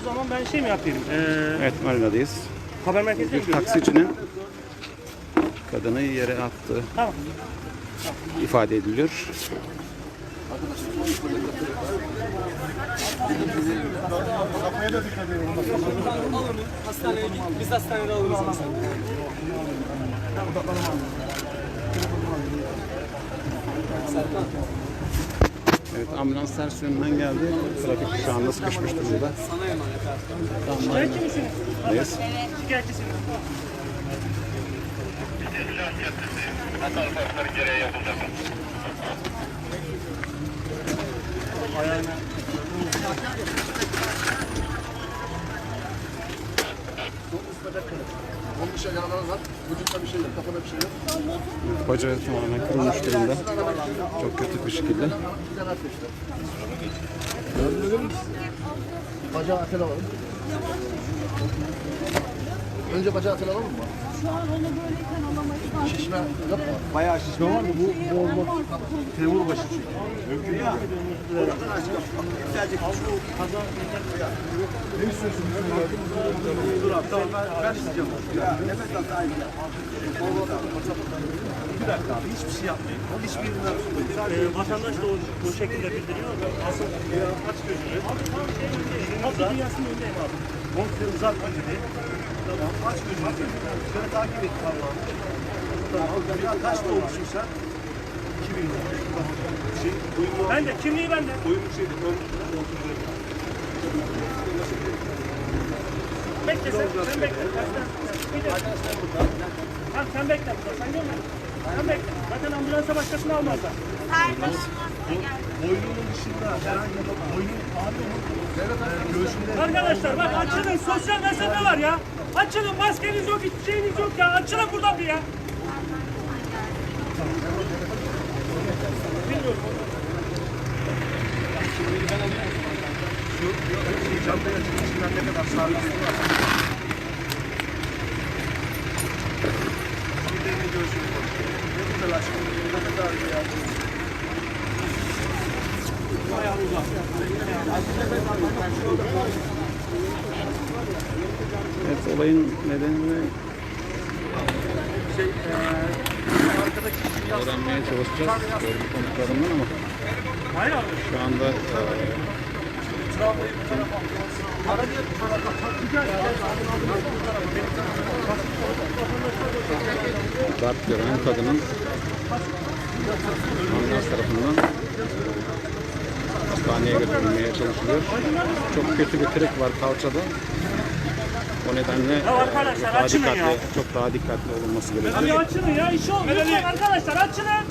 o zaman ben şey mi yapayım? Ee, Evet marinadayız. haber merkezine mi Bir taksicinin kadını yere attığı Tamam. ifade ediliyor. Hastaneye git. Biz hastanede alırız. Serkan. Evet ambulans ters yönünden geldi. Trafik şu anda sıkışmış durumda. Sana emanet marinadayız. Şikayetçisiniz. Onun yaraları var. Vücutta bir şey yok, kafada bir şey yok. Bacağı tamamen kırılmış durumda. Çok kötü bir şekilde. Gördünüz mü? Bacağı atel alalım. Önce bacağı atel alalım mı? Şu an onu böyleyken alamayız. Şişme yok mu? Bayağı şişme var mı? Bu, bu olmaz. Temur başı çünkü. Mümkün ya. Ne istiyorsun? Dur abi tamam ben, ben isteyeceğim. Ya, nefes al daha iyi. Bir dakika abi hiçbir şey yapmayın. Hiçbirinden tutmayın. Ee, vatandaş da o, bu şekilde bildiriyor. Asıl Aç gözünü. Nasıl dünyasının önündeyim abi. Uzatma gibi. Tamam aç gözünü. Şöyle takip et Allah'ım. Tamam. Ya kaçta olmuşsun sen? 2000 şey, uyumlu, Ben de kimliği bende. uyumlu şeydi. Ön kontrolü. Bekle sen, sen bekle. Bir de. Tamam sen bekle burada, sen gelme. Sen bekle. Zaten ambulansa başkasını almazlar. Boynunun dışında herhangi bir boynun mu? Ee, göğsünde Arkadaşlar bak açılın, sosyal mesafe var ya. Açılın, maskeniz yok, hiçbir şeyiniz yok ya. Açılın buradan bir ya. şu çantaya çıkışından ne kadar sargısı var? Birlerini göğsünü. Ne güzel aşkım. Ne kadar ya. Evet olayın nedenini öğrenmeye çalışacağız. Gördük konuklarından ama şu anda e, darp gören kadının ambulans tarafından hastaneye götürülmeye çalışılıyor. Çok kötü bir kırık var kalçada. O nedenle Ya arkadaşlar, daha dikkatli, ya. çok daha dikkatli olunması gerekiyor. açılın ya, işi olmuyor. Lütfen arkadaşlar açılın.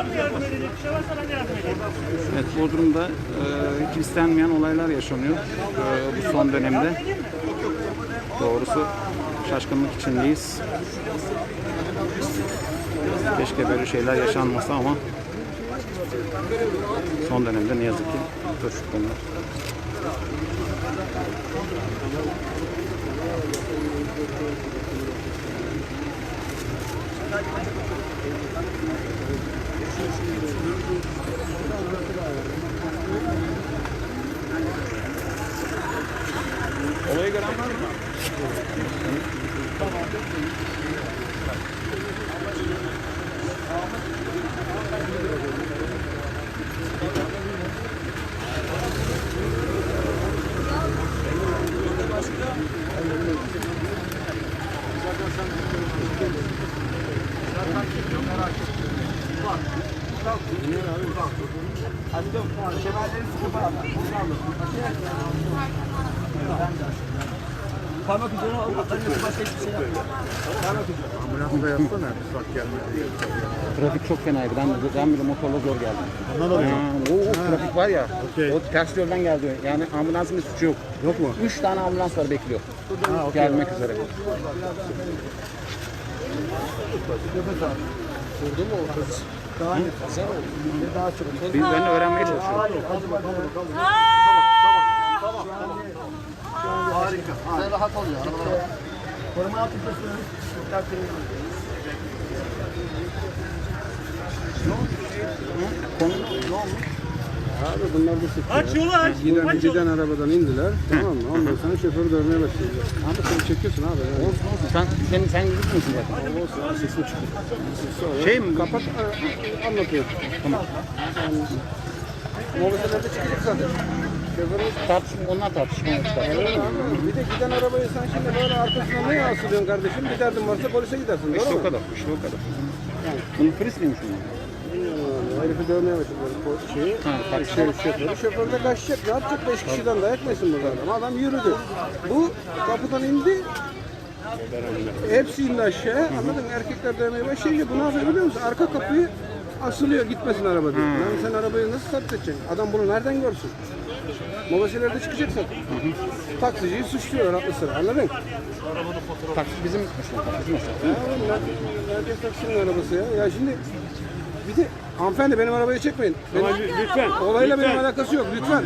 Var mı yardım edecek bir şey varsa ben yardım edeyim. Evet, Bodrum'da e, hiç istenmeyen olaylar yaşanıyor e, bu son dönemde. Doğrusu şaşkınlık içindeyiz. Keşke böyle şeyler yaşanmasa ama son dönemde ne yazık ki bu tür konular. Olayı gören var mı? Ucuna al. Başka hiçbir şey yapma. Ambulans da yapsana. Bak gelmedi. Trafik çok fenaydı. Ben, ben bile motorla zor geldim. Ondan oluyor. Ha, o, o trafik var ya. Okey. O ters yoldan geldi. Yani ambulansın bir suçu yok. Yok mu? Üç tane ambulans var bekliyor. Ha, okey. Gelmek üzere. Vurdu mu o kız? Daha ne? Daha çok. Biz ben öğrenmeye çalışıyorum. Hadi bakalım. Aa! Tamam, tamam. Harika. Sen rahat ol ya. arabalara bak. Koruma altı kısmı. Abi bunlar bu sıktı. Aç yolu aç. Giden, Aç yolu. giden arabadan indiler. Tamam mı? Ondan sonra şoförü dövmeye başladılar. Abi sen çekiyorsun abi. Yani. Sen, sen, sen gidip misin zaten? Olsun abi sesin çıkıyor. Sonra Şey mi? Kapat a- anlatıyor. Tamam. Yani, Mobiselerde çıkacak zaten. Şoförümüz Tartışma, onlar tartışma. Öyle abi. Bir de giden arabayı sen şimdi böyle arkasına niye asılıyorsun kardeşim? Bir derdin varsa polise gidersin. İşte Doğru o mu? kadar, işte o kadar. Bunun polis miymiş bunlar? Bilmiyorum abi, Herifi dövmeye başladılar. Bu şeyi, şey, şoförü. Şoför de kaçacak. Ne yapacak? Beş kişiden dayak mı yesin burada adam? Adam yürüdü. Bu kapıdan indi. Hepsi indi aşağıya. Anladın mı? Erkekler dövmeye başlayınca bu ne yapıyor biliyor musun? Arka kapıyı asılıyor gitmesin araba diyor. Lan sen arabayı nasıl edeceksin? Adam bunu nereden görsün? Mobeselerde çıkacak zaten. Taksiciyi suçluyorlar haklı sıra. Anladın? Taksi bizim mesela, taksi mesela. Ya oğlum, nerede- Herkes taksinin arabası ya. Ya şimdi bir de hanımefendi benim arabayı çekmeyin. Benim, Lütfen. olayla benim alakası yok lütfen.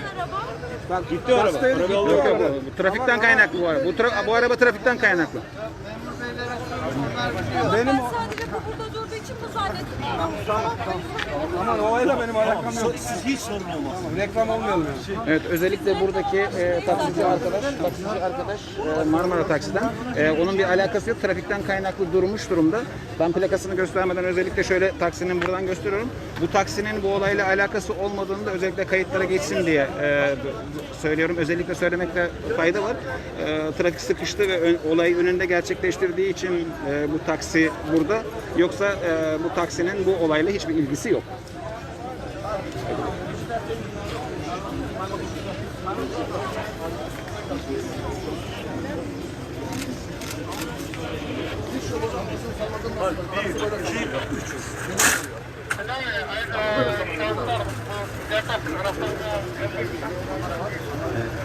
Bak gitti araba. hastaydı, gitti Yok o yok, araba. bu, trafikten kaynaklı bu araba. Bu, tra- bu araba trafikten kaynaklı. Benim Ben o- sadece bu burada zannettim. aman olayla benim alakam yok. Siz hiç sorun olmaz. Reklam olmayalım yani. Evet özellikle buradaki e, taksici arkadaş, taksici arkadaş e, Marmara Taksi'den. E, onun bir alakası yok. Trafikten kaynaklı durmuş durumda. Ben plakasını göstermeden özellikle şöyle taksinin buradan gösteriyorum. Bu taksinin bu olayla alakası olmadığını da özellikle kayıtlara geçsin diye e, söylüyorum. Özellikle söylemekte fayda var. E, trafik sıkıştı ve ön, olayı önünde gerçekleştirdiği için e, bu taksi burada. Yoksa e, bu taksinin bu olayla hiçbir ilgisi yok.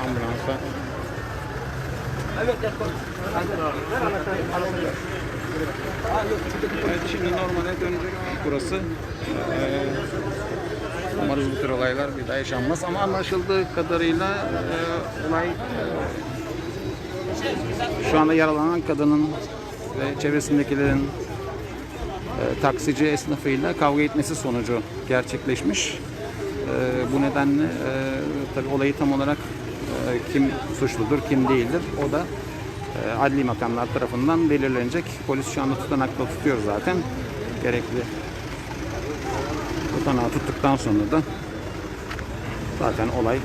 Ambulansa Evet, şimdi normale dönecek burası. Ee, umarız bu tür olaylar bir daha yaşanmaz. Ama anlaşıldığı kadarıyla e, olay e, şu anda yaralanan kadının ve çevresindekilerin e, taksici esnafıyla kavga etmesi sonucu gerçekleşmiş. E, bu nedenle e, tabii olayı tam olarak e, kim suçludur, kim değildir o da adli makamlar tarafından belirlenecek. Polis şu anda tutanakta tutuyor zaten. Gerekli tutanağı tuttuktan sonra da zaten olay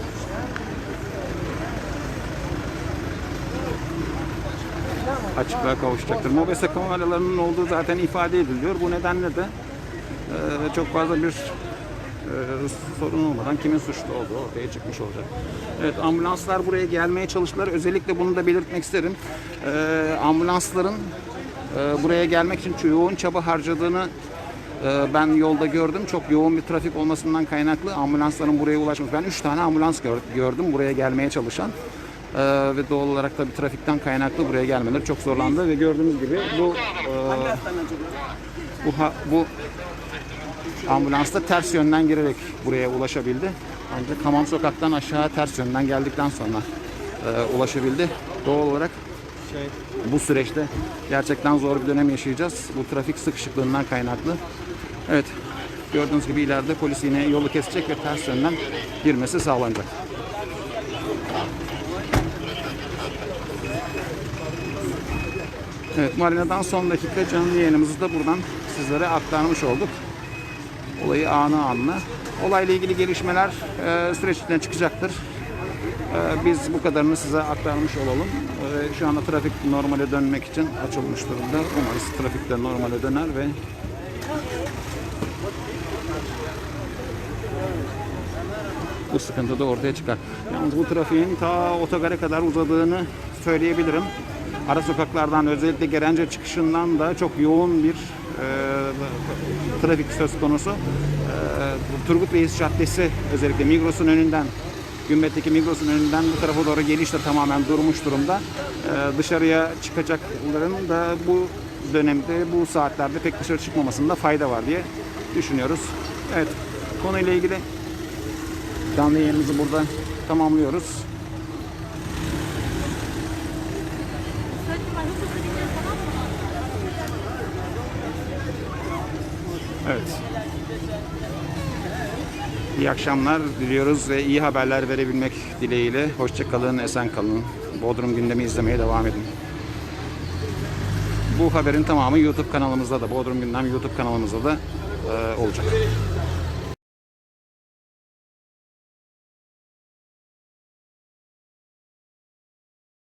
açıklığa kavuşacaktır. Mobese kameralarının olduğu zaten ifade ediliyor. Bu nedenle de e, çok fazla bir e, sorun olmadan kimin suçlu olduğu ortaya çıkmış olacak. Evet ambulanslar buraya gelmeye çalıştılar. Özellikle bunu da belirtmek isterim. E, ambulansların e, buraya gelmek için yoğun çaba harcadığını e, ben yolda gördüm. Çok yoğun bir trafik olmasından kaynaklı ambulansların buraya ulaşmış. Ben 3 tane ambulans gör- gördüm buraya gelmeye çalışan. E, ve doğal olarak da bir trafikten kaynaklı buraya gelmeleri çok zorlandı ve gördüğünüz gibi bu e, bu ha- bu Ambulans da ters yönden girerek buraya ulaşabildi. Ancak Hamam Sokak'tan aşağı ters yönden geldikten sonra e, ulaşabildi. Doğal olarak bu süreçte gerçekten zor bir dönem yaşayacağız. Bu trafik sıkışıklığından kaynaklı. Evet, gördüğünüz gibi ileride polis yine yolu kesecek ve ters yönden girmesi sağlanacak. Evet, Marina'dan son dakika canlı yayınımızı da buradan sizlere aktarmış olduk olayı anı anla. Olayla ilgili gelişmeler e, süreç içinde çıkacaktır. E, biz bu kadarını size aktarmış olalım. E, şu anda trafik normale dönmek için açılmış durumda. Umarız trafik de normale döner ve bu sıkıntı da ortaya çıkar. Yalnız bu trafiğin ta otogara kadar uzadığını söyleyebilirim. Ara sokaklardan özellikle Gerence çıkışından da çok yoğun bir e, trafik söz konusu. E, bu Turgut Reis Caddesi özellikle Migros'un önünden Gümbet'teki Migros'un önünden bu tarafa doğru geliş de tamamen durmuş durumda. E, dışarıya çıkacakların da bu dönemde bu saatlerde pek dışarı çıkmamasında fayda var diye düşünüyoruz. Evet konuyla ilgili canlı yayınımızı burada tamamlıyoruz. hızlı gidiyor tamam mı? Evet. İyi akşamlar diliyoruz ve iyi haberler verebilmek dileğiyle. Hoşçakalın, esen kalın. Bodrum gündemi izlemeye devam edin. Bu haberin tamamı YouTube kanalımızda da, Bodrum Gündem YouTube kanalımızda da e, olacak.